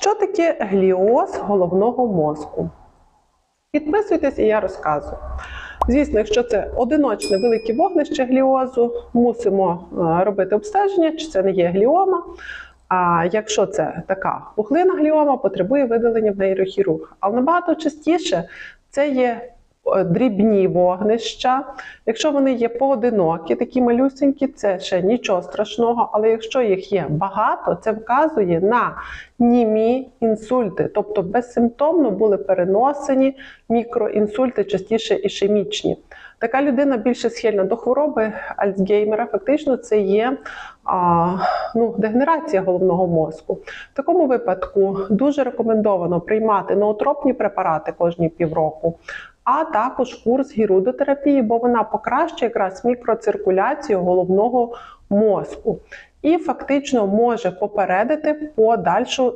Що таке гліоз головного мозку? Підписуйтесь і я розказую. Звісно, якщо це одиночне велике вогнище гліозу, мусимо е, робити обстеження, чи це не є гліома. А якщо це така пухлина гліома, потребує видалення в нейрохірург. Але набагато частіше це є дрібні вогнища. Якщо вони є поодинокі, такі малюсенькі, це ще нічого страшного. Але якщо їх є багато, це вказує на німі інсульти, тобто безсимптомно були переносені мікроінсульти, частіше ішемічні. Така людина більше схильна до хвороби Альцгеймера. Фактично, це є а, ну, дегенерація головного мозку. В такому випадку дуже рекомендовано приймати ноотропні препарати кожні півроку. А також курс гірудотерапії, бо вона покращує якраз мікроциркуляцію головного мозку. І фактично може попередити подальшу